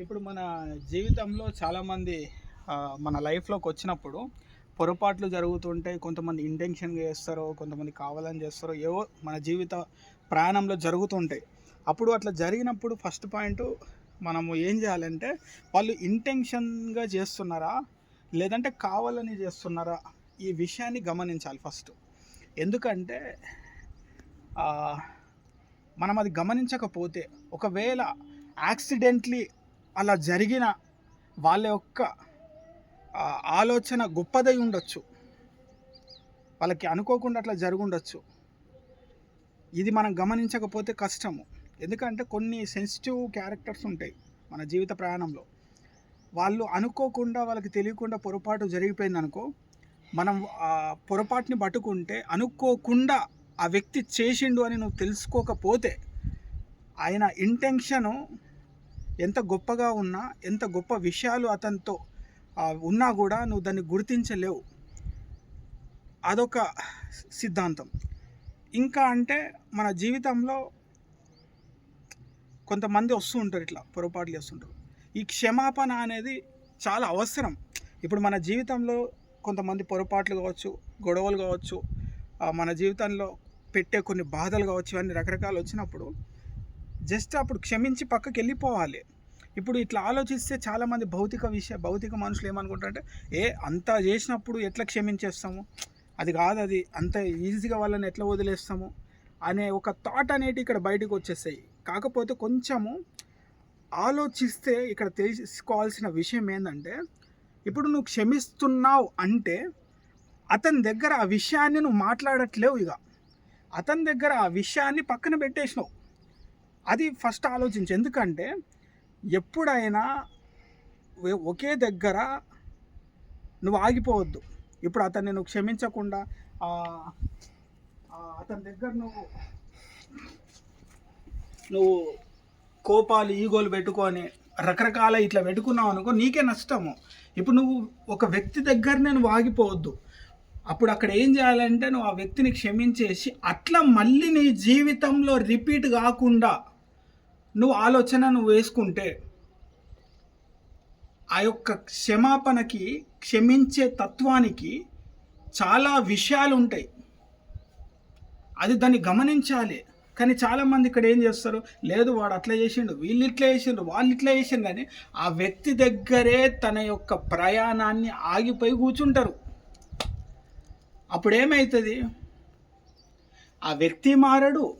ఇప్పుడు మన జీవితంలో చాలామంది మన లైఫ్లోకి వచ్చినప్పుడు పొరపాట్లు జరుగుతుంటాయి కొంతమంది ఇంటెన్షన్గా చేస్తారో కొంతమంది కావాలని చేస్తారో ఏవో మన జీవిత ప్రయాణంలో జరుగుతుంటాయి. అప్పుడు అట్లా జరిగినప్పుడు ఫస్ట్ పాయింట్ మనము ఏం చేయాలంటే వాళ్ళు ఇంటెన్షన్గా చేస్తున్నారా లేదంటే కావాలని చేస్తున్నారా ఈ విషయాన్ని గమనించాలి ఫస్ట్ ఎందుకంటే మనం అది గమనించకపోతే ఒకవేళ యాక్సిడెంట్లీ అలా జరిగిన వాళ్ళ యొక్క ఆలోచన గొప్పదై ఉండొచ్చు. వాళ్ళకి అనుకోకుండా అట్లా జరుగుండొచ్చు ఇది మనం గమనించకపోతే కష్టము. ఎందుకంటే కొన్ని సెన్సిటివ్ క్యారెక్టర్స్ ఉంటాయి మన జీవిత ప్రయాణంలో. వాళ్ళు అనుకోకుండా వాళ్ళకి తెలియకుండా పొరపాటు జరిగిపోయింది అనుకో మనం ఆ పొరపాటుని పట్టుకుంటే అనుకోకుండా ఆ వ్యక్తి చేసిండు అని నువ్వు తెలుసుకోకపోతే ఆయన ఇంటెన్షను ఎంత గొప్పగా ఉన్నా ఎంత గొప్ప విషయాలు అతనితో ఉన్నా కూడా నువ్వు దాన్ని గుర్తించలేవు. అదొక సిద్ధాంతం. ఇంకా అంటే మన జీవితంలో కొంతమంది వస్తూ ఉంటారు ఇట్లా పొరపాట్లు చేస్తుంటారు. ఈ క్షమాపణ అనేది చాలా అవసరం. ఇప్పుడు మన జీవితంలో కొంతమంది పొరపాట్లు కావచ్చు గొడవలు కావచ్చు మన జీవితంలో పెట్టే కొన్ని బాధలు కావచ్చు ఇవన్నీ రకరకాలు వచ్చినప్పుడు జస్ట్ అప్పుడు క్షమించి పక్కకి వెళ్ళిపోవాలి. ఇప్పుడు ఇట్లా ఆలోచిస్తే చాలామంది భౌతిక విషయ భౌతిక మనుషులు ఏమనుకుంటారంటే ఏ అంత చేసినప్పుడు ఎట్లా క్షమించేస్తాము? అది కాదు అది అంత ఈజీగా వాళ్ళని ఎట్లా వదిలేస్తాము? అనే ఒక థాట్ అనేటి ఇక్కడ బయటకు వచ్చేస్తాయి. కాకపోతే కొంచెము ఆలోచిస్తే ఇక్కడ తెలుసుకోవాల్సిన విషయం ఏంటంటే ఇప్పుడు నువ్వు క్షమిస్తున్నావు అంటే అతని దగ్గర ఆ విషయాన్ని నువ్వు మాట్లాడట్లేవు ఇక అతని దగ్గర ఆ విషయాన్ని పక్కన పెట్టేసినావు. అది ఫస్ట్ ఆలోచించు. ఎందుకంటే ఎప్పుడైనా ఒకే దగ్గర నువ్వు ఆగిపోవద్దు. ఇప్పుడు అతన్ని నువ్వు క్షమించకుండా అతని దగ్గర నువ్వు నువ్వు కోపాలు ఈగోలు పెట్టుకొని రకరకాల ఇట్లా పెట్టుకున్నావు అనుకో నీకే నష్టము. ఇప్పుడు నువ్వు ఒక వ్యక్తి దగ్గరనే నువ్వు ఆగిపోవద్దు. అప్పుడు అక్కడ ఏం చేయాలంటే నువ్వు ఆ వ్యక్తిని క్షమించేసి అట్లా మళ్ళీ నీ జీవితంలో రిపీట్ కాకుండా నువ్వు ఆలోచన నువ్వు వేసుకుంటే ఆ యొక్క క్షమాపణకి క్షమించే తత్వానికి చాలా విషయాలు ఉంటాయి. అది దాన్ని గమనించాలి. కానీ చాలామంది ఇక్కడ ఏం చేస్తారు? లేదు వాడు అట్లా చేసిండు వీళ్ళు ఇట్లా చేసిండు వాళ్ళు ఇట్లా చేసిండు కానీ ఆ వ్యక్తి దగ్గరే తన యొక్క ప్రయాణాన్ని ఆగిపోయి కూర్చుంటారు. అప్పుడు ఏమవుతుంది ఆ వ్యక్తి మారడు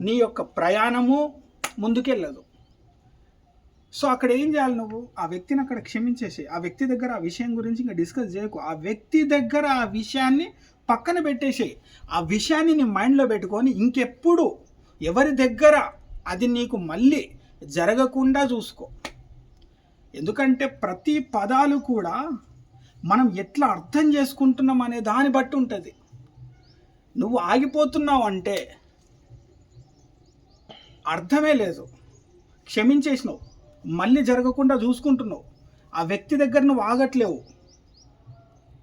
నీ యొక్క ప్రయాణము ముందుకెళ్ళదు. సో అక్కడ ఏం చేయాలి నువ్వు? ఆ వ్యక్తిని అక్కడ క్షమించేసి ఆ వ్యక్తి దగ్గర ఆ విషయం గురించి ఇంకా డిస్కస్ చేయకు. ఆ వ్యక్తి దగ్గర ఆ విషయాన్ని పక్కన పెట్టేసేయి. ఆ విషయాన్ని నీ మైండ్లో పెట్టుకొని ఇంకెప్పుడు ఎవరి దగ్గర అది నీకు మళ్ళీ జరగకుండా చూసుకో. ఎందుకంటే ప్రతి పదాలు కూడా మనం ఎట్లా అర్థం చేసుకుంటున్నాం అనే దాన్ని బట్టి ఉంటుంది. నువ్వు ఆగిపోతున్నావు అంటే అర్థమే లేదు. క్షమించేసినావు. మళ్ళీ జరగకుండా చూసుకుంటున్నావు. ఆ వ్యక్తి దగ్గర నువ్వు ఆగట్లేవు.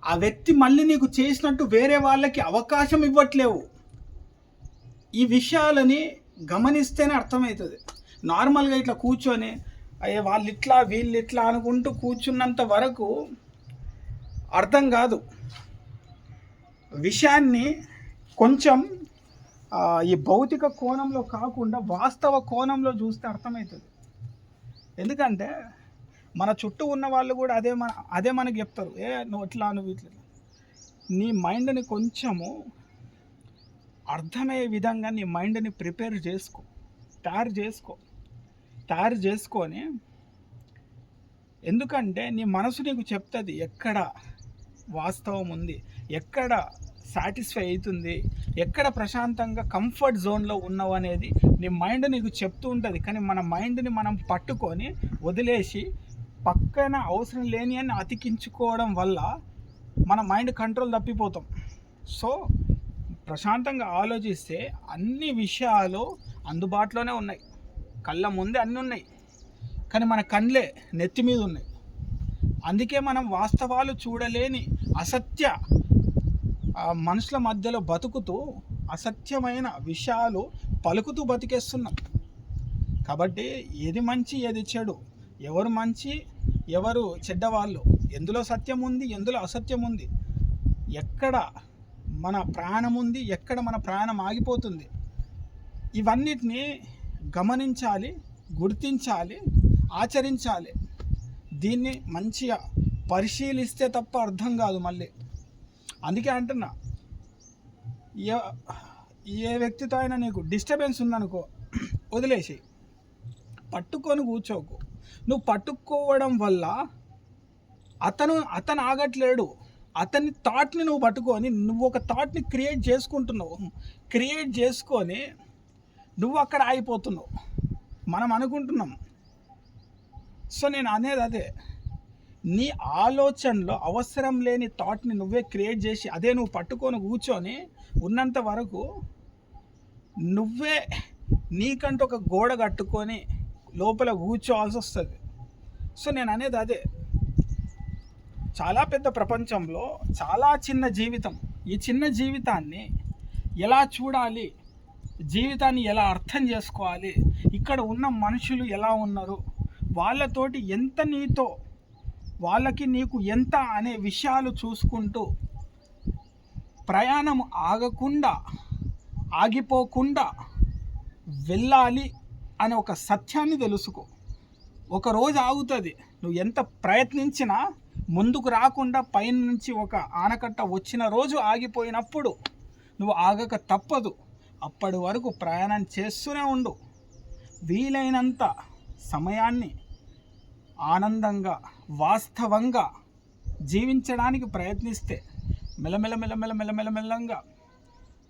ఆ వ్యక్తి మళ్ళీ నీకు చేసినట్టు వేరే వాళ్ళకి అవకాశం ఇవ్వట్లేవు. ఈ విషయాలని గమనిస్తేనే అర్థమవుతుంది. నార్మల్గా ఇట్లా కూర్చొని అయ్యే వాళ్ళు ఇట్లా వీళ్ళు ఇట్లా అనుకుంటూ కూర్చున్నంత వరకు అర్థం కాదు. విషయాన్ని కొంచెం ఈ భౌతిక కోణంలో కాకుండా వాస్తవ కోణంలో చూస్తే అర్థమవుతుంది. ఎందుకంటే మన చుట్టూ ఉన్న వాళ్ళు కూడా అదే మన అదే మనకి చెప్తారు. ఏ నువ్వు ఇట్లా నువ్వు ఇట్లా. నీ మైండ్ని కొంచెము అర్థమయ్యే విధంగా నీ మైండ్ని ప్రిపేర్ చేసుకో. తయారు చేసుకో. తయారు చేసుకొని ఎందుకంటే నీ మనసు నీకు చెప్తుంది ఎక్కడ వాస్తవం ఉంది ఎక్కడ సాటిస్ఫై అవుతుంది. ఎక్కడ ప్రశాంతంగా కంఫర్ట్ జోన్లో ఉన్నావు అనేది నీ మైండ్ నీకు చెప్తూ ఉంటుంది. కానీ మన మైండ్ని మనం పట్టుకొని వదిలేసి పక్కన అవసరం లేని అని అతికించుకోవడం వల్ల మన మైండ్ కంట్రోల్ తప్పిపోతాం. సో ప్రశాంతంగా ఆలోచిస్తే అన్ని విషయాలు అందుబాటులోనే ఉన్నాయి. కళ్ళ ముందే అన్నీ ఉన్నాయి. కానీ మన కళ్ళే నెత్తి మీద ఉన్నాయి. అందుకే మనం వాస్తవాలు చూడలేని అసత్య మనుషుల మధ్యలో బతుకుతూ అసత్యమైన విషయాలు పలుకుతూ బతికేస్తున్నాం. కాబట్టి ఏది మంచి ఏది చెడు? ఎవరు మంచి ఎవరు చెడ్డవాళ్ళు? ఎందులో సత్యం ఉంది ఎందులో అసత్యం ఉంది? ఎక్కడ మన ప్రాణం ఉంది ఎక్కడ మన ప్రాణం ఆగిపోతుంది? ఇవన్నిటిని గమనించాలి గుర్తించాలి ఆచరించాలి. దీన్ని మంచిగా పరిశీలిస్తే తప్ప అర్థం కాదు మళ్ళీ. అందుకే అంటున్నా. ఏ ఏ వ్యక్తితో అయినా నీకు డిస్టర్బెన్స్ ఉందనుకో వదిలేసి పట్టుకొని కూర్చోకు. నువ్వు పట్టుకోవడం వల్ల అతను అతను ఆగట్లేడు. అతని థాట్ని నువ్వు పట్టుకొని నువ్వు ఒక థాట్ని క్రియేట్ చేసుకుంటున్నావు. క్రియేట్ చేసుకొని నువ్వు అక్కడ ఆగిపోతున్నావు. మనం అనుకుంటున్నాం. సో నేను అనేది అదే. నీ ఆలోచనలో అవసరం లేని థాట్ని నువ్వే క్రియేట్ చేసి అదే నువ్వు పట్టుకొని కూర్చొని ఉన్నంత వరకు నువ్వే నీకంటూ ఒక గోడ కట్టుకొని లోపల కూర్చోవాల్సి వస్తుంది. సో నేను అనేది అదే. చాలా పెద్ద ప్రపంచంలో చాలా చిన్న జీవితం. ఈ చిన్న జీవితాన్ని ఎలా చూడాలి? జీవితాన్ని ఎలా అర్థం చేసుకోవాలి? ఇక్కడ ఉన్న మనుషులు ఎలా ఉన్నారు? వాళ్ళతోటి ఎంత నీతో వాళ్ళకి నీకు ఎంత అనే విషయాలు చూసుకుంటూ ప్రయాణం ఆగకుండా ఆగిపోకుండా వెళ్ళాలి అనే ఒక సత్యాన్ని తెలుసుకో. ఒక రోజు ఆగుతుంది. నువ్వు ఎంత ప్రయత్నించినా ముందుకు రాకుండా పైన నుంచి ఒక ఆనకట్ట వచ్చిన రోజు ఆగిపోయినప్పుడు నువ్వు ఆగక తప్పదు. అప్పటి వరకు ప్రయాణం చేస్తూనే ఉండు. వీలైనంత సమయాన్ని ఆనందంగా వాస్తవంగా జీవించడానికి ప్రయత్నిస్తే మెల్లమెల్ల మెలమెల మెలమెల మెల్లంగా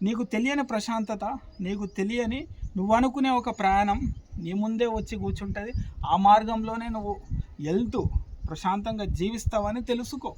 నీకు తెలియని ప్రశాంతత నీకు తెలియని నువ్వు అనుకునే ఒక ప్రయాణం నీ ముందే వచ్చి కూర్చుంటుంది. ఆ మార్గంలోనే నువ్వు వెళ్తూ ప్రశాంతంగా జీవిస్తావని తెలుసుకో.